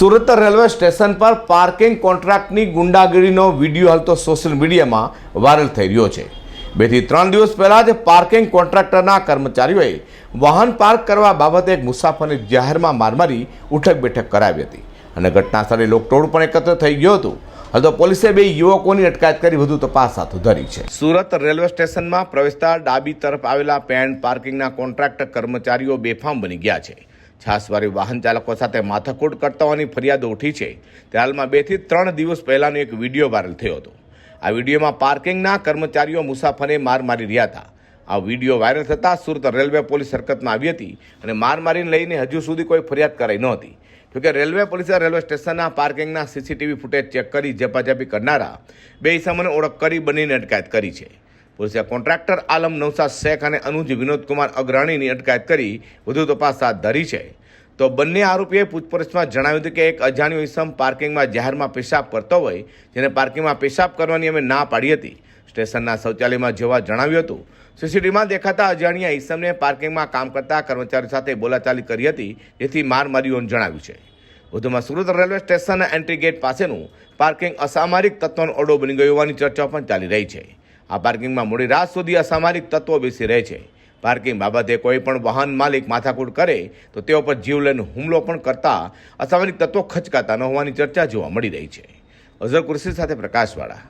Surat railway station પર parking કોન્ટ્રાક્ટની ગુંડાગીરીનો વીડિયો હાલ તો સોશિયલ મીડિયામાં વાયરલ થઈ રહ્યો છે. બેથી ત્રણ દિવસ પહેલાં જ પાર્કિંગ કોન્ટ્રાક્ટરના કર્મચારીઓએ વાહન પાર્ક કરવા બાબતે એક મુસાફરને જાહેરમાં મારમારી ઉઠક બેઠક કરાવી હતી અને ઘટના સ્થળે લોકટોળ પણ એકત્ર થઈ ગયો હતું. હાલ તો પોલીસે બે યુવકોની અટકાયત કરી વધુ તપાસ હાથ ધરી છે. સુરત રેલવે સ્ટેશનમાં પ્રવેશતા ડાબી તરફ આવેલા પેન પાર્કિંગના કોન્ટ્રાક્ટર કર્મચારીઓ બેફામ બની ગયા છે. છાસવારી વાહન ચાલકો સાથે માથાકૂટ કરતા હોવાની ફરિયાદો ઉઠી છે. તે હાલમાં બેથી ત્રણ દિવસ પહેલાંનો એક વીડિયો વાયરલ થયો હતો. આ વિડીયોમાં પાર્કિંગના કર્મચારીઓ મુસાફરે માર મારી રહ્યા હતા. આ વીડિયો વાયરલ થતાં સુરત રેલવે પોલીસ હરકતમાં આવી હતી અને માર મારીને લઈને હજુ સુધી કોઈ ફરિયાદ કરાઈ નહોતી. જોકે રેલવે પોલીસે રેલવે સ્ટેશનના પાર્કિંગના સીસીટીવી ફૂટેજ ચેક કરી ઝપાઝપી કરનારા બે ઇસમોને ઓળખ કરી બનીને અટકાયત કરી છે. પોલીસે કોન્ટ્રાક્ટર આલમ નવસાદ શેખ અને અનુજ વિનોદકુમાર અગ્રણીની અટકાયત કરી વધુ તપાસ હાથ ધરી છે. તો બંને આરોપીએ પૂછપરછમાં જણાવ્યું હતું કે એક અજાણ્યો ઇસમ પાર્કિંગમાં જાહેરમાં પેશાબ કરતો હોય, જેને પાર્કિંગમાં પેશાબ કરવાની અમે ના પાડી હતી. સ્ટેશનના શૌચાલયમાં જવા જણાવ્યું હતું. સીસીટીવીમાં દેખાતા અજાણ્યા ઇસમને પાર્કિંગમાં કામ કરતા કર્મચારીઓ સાથે બોલાચાલી કરી હતી, જેથી માર હોવાનું જણાવ્યું છે. વધુમાં સુરત રેલવે સ્ટેશનના એન્ટ્રી ગેટ પાસેનું પાર્કિંગ અસામરિક તત્વનો ઓરડો બની ગયો હોવાની ચર્ચા પણ ચાલી રહી છે. આ પાર્કિંગમાં મોડી રાત સુધી અસામાજિક તત્વો બેસી રહે છે. પાર્કિંગ બાબતે કોઈ પણ વાહન માલિક માથાકૂટ કરે તો તેઓ પર જીવલેણ હુમલો પણ કરતા અસામાજિક તત્વો ખચકાતા ન હોવાની ચર્ચા જોવા મળી રહી છે. અઝર કુર્સી સાથે પ્રકાશવાળા